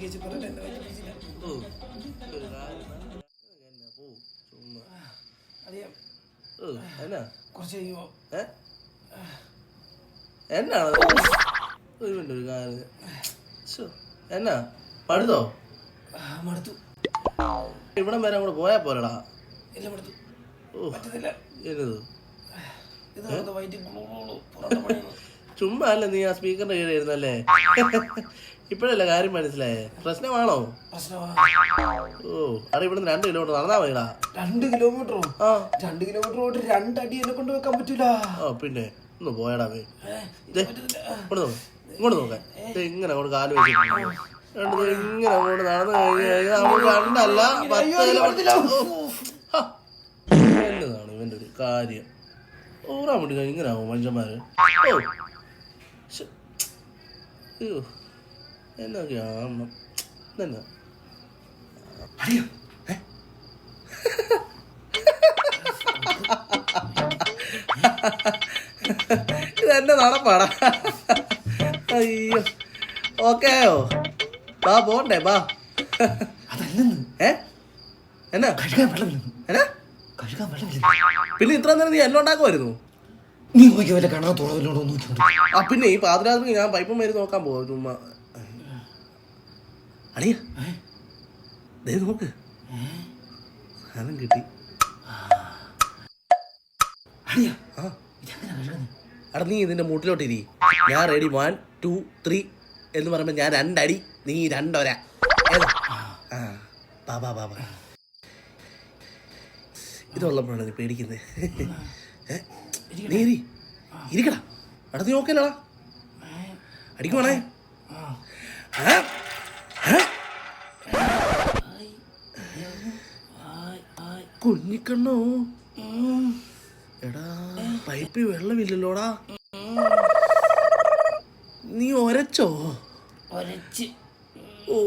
ചേച്ചി പറയട്ടെ എന്നെ വലിപ്പിച്ചില്ല ഓ ഒരു എന്നാ? പോ ചുമ്മാ അറിയാം എന്നാ? കുറച്ച് കഴിയുമോ ഒരു മിനിറ്റ് ഒരു കാര്യം എന്നാ? മടുത്തു. ഇവിടം വരെ അങ്ങോട്ട് പോയാ പോരടാ. ഇല്ല മടുത്തു. എന്നത്? ചുമ്മാ അല്ല നീ ആ സ്പീക്കറിന്റെ കീഴിൽ ഇരുന്നല്ലേ? ഇപ്പോഴല്ലേ കാര്യം മനസ്സിലായേ? പ്രശ്നമാണോ? ഓ അവിടെ ഇവിടുന്ന് രണ്ട് കിലോമീറ്റർ നടന്നാ മതിടാ രണ്ട് കിലോമീറ്ററോ ആ. രണ്ട് കിലോമീറ്റർ രണ്ട് രണ്ടടി എന്നെ കൊണ്ട് വെക്കാൻ പറ്റൂല. ഓ പിന്നെ ഒന്ന് പോയടാ വേ. ദേ, ഇങ്ങോട്ട് നോക്ക്. ഇങ്ങോട്ട് നോക്കാൻ ദേ ഇങ്ങനെ അങ്ങോട്ട് കാൽ വെച്ചിട്ട് രണ്ട് ദേ ഇങ്ങനെ അങ്ങോട്ട് നടന്നു കഴിഞ്ഞ് കഴിഞ്ഞാൽ നമുക്ക് രണ്ടല്ല പത്ത് കിലോമീറ്റർ ഹ. എന്നതാണ് ഇവന്റെ ഒരു കാര്യം. ഊറാൻ വേണ്ടി ഇങ്ങനെ ആവും മനുഷ്യന്മാര്. ഓ. ശ്ശെ. അയ്യോ എന്നൊക്കെയാണ് ഇതെന്നാ അടിയോ ഇതെന്നെ നടപ്പാടാ? അയ്യോ. ഓക്കെയോ? ബാ പോണ്ടേ ബാ. അതല്ലെന്ന്. ഏ? എന്നാ? കഴുകാൻ വെള്ളമില്ലെന്ന് എന്നാ? കഴുകാൻ വെള്ളമില്ല. പിന്നെ ഇത്ര നേരം നീ എല്ലാം ഉണ്ടാക്കുമായിരുന്നു? നീ പോയി വല്ല കാണാൻ നോക്കിക്കൊണ്ട് ആ പിന്നെ ഈ പാതിരാത്രി ഞാൻ പൈപ്പും മരുന്ന് നോക്കാൻ പോകും ചുമ്മാ. അടിയ ദേ നോക്ക്. സാധനം കിട്ടി. അട ആ. നീ ഇതിന്റെ മൂട്ടിലോട്ട് ഇരി ഞാൻ റെഡി വൺ ടു ത്രീ എന്ന് പറയുമ്പോ ഞാൻ രണ്ടടി നീ രണ്ടൊര. ബാബാ ആ. ബാ ബാ ബാ ബാ. ഇതുള്ളപ്പോഴാണ് നീ പേടിക്കുന്നത്? നീ ഇരി. ഇരിക്കടാ. അവിടെ നീ നോക്കല്ലടാ അടിക്കുവാണേ. ഏ? കുഞ്ഞിക്കണ്ണോ? എടാ പൈപ്പിൽ വെള്ളമില്ലല്ലോടാ. നീ ഒരച്ചോ? ഒരച്ച്. ഓ.